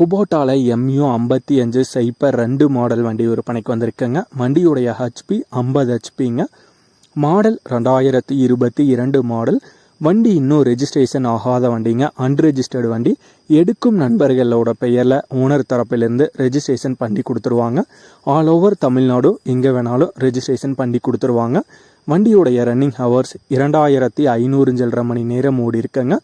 குபோட்டாவில் mu ஐம்பத்தி அஞ்சு cipher ரெண்டு மாடல் வண்டி விற்பனைக்கு வந்திருக்குங்க. வண்டியுடைய ஹச்பி ஐம்பது ஹெச்பிங்க மாடல் ரெண்டாயிரத்தி இருபத்தி இரண்டு மாடல். வண்டி இன்னும் ரெஜிஸ்ட்ரேஷன் ஆகாத வண்டிங்க. அன்ரெஜிஸ்டர்டு வண்டி. எடுக்கும் நண்பர்களோட பெயரில் ஓனர் தரப்பிலிருந்து ரெஜிஸ்ட்ரேஷன் பண்ணி கொடுத்துருவாங்க. ஆல் ஓவர் தமிழ்நாடு எங்கே வேணாலும் ரெஜிஸ்ட்ரேஷன் பண்ணி கொடுத்துருவாங்க. வண்டியுடைய ரன்னிங் ஹவர்ஸ் இரண்டாயிரத்தி ஐநூறு சில்லரை மணி நேரம் ஓடி இருக்குங்க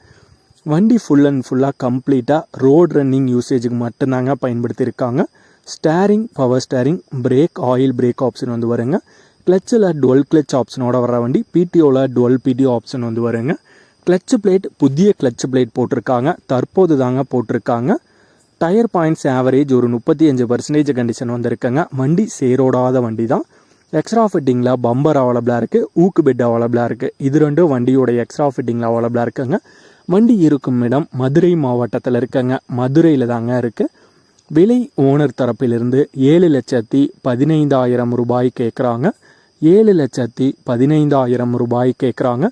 வண்டி ஃபுல் அண்ட் ஃபுல்லாக கம்ப்ளீட்டாக ரோட் ரன்னிங் யூசேஜுக்கு மட்டும்தாங்க பயன்படுத்தியிருக்காங்க. Steering power steering brake oil brake option வந்து வருங்க. கிளச்சில் டுவெல் கிளச் ஆப்ஷனோட வர வண்டி பிடிஓவில் டுவெல் பிடிஓ ஆப்ஷன் வந்து வருங்க. கிளச் பிளேட் புதிய கிளச் பிளேட் போட்டிருக்காங்க. தற்போது தாங்க போட்டிருக்காங்க. டயர் பாயிண்ட்ஸ் ஆவரேஜ் ஒரு முப்பத்தி அஞ்சு பர்சன்டேஜ் கண்டிஷன் வந்திருக்குங்க. வண்டி சேரோடாத வண்டி தான். எக்ஸ்ட்ரா ஃபிட்டிங்கில் பம்பர் அவைலபிளாக இருக்குது ஊக்கு பெட் அவைலபிளாக இருக்குது இது ரெண்டும் வண்டியோட எக்ஸ்ட்ரா ஃபிட்டிங்கில் அவைலபிளாக இருக்குங்க. வண்டி இருக்கும் இடம் மதுரை மாவட்டத்தில் இருக்கங்க. மதுரையில் தாங்க இருக்குது விலை ஓனர் தரப்பிலிருந்து ஏழு லட்சத்தி பதினைந்தாயிரம் ரூபாய் கேட்குறாங்க ஏழு லட்சத்தி பதினைந்தாயிரம் ரூபாய் கேட்குறாங்க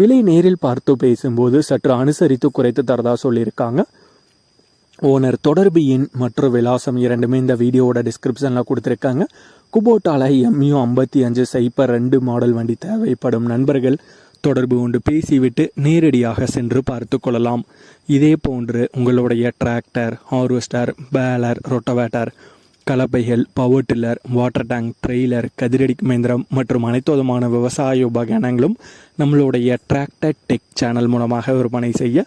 விலை நேரில் பார்த்து பேசும்போது சற்று அனுசரித்து குறைத்து தரதா சொல்லியிருக்காங்க. ஓனர் தொடர்பு எண் மற்றும் விலாசம் இரண்டுமே இந்த வீடியோவோட டிஸ்கிரிப்ஷனில் கொடுத்துருக்காங்க. குபோட்டால எம்யூ ஐம்பத்தி அஞ்சு சைப்பர் ரெண்டு மாடல் வண்டி தேவைப்படும் நண்பர்கள் தொடர்பு கொண்டு பேசிவிட்டு நேரடியாக சென்று பார்த்து கொள்ளலாம். இதே போன்று உங்களுடைய tractor harvester baler rotavator கலப்பைகள் power tiller water tank trailer கதிரடி மேந்திரம் மற்றும் அனைத்து விதமான விவசாய உபகரணங்களும் நம்மளுடைய டிராக்டர் டெக் சேனல் மூலமாக விற்பனை செய்ய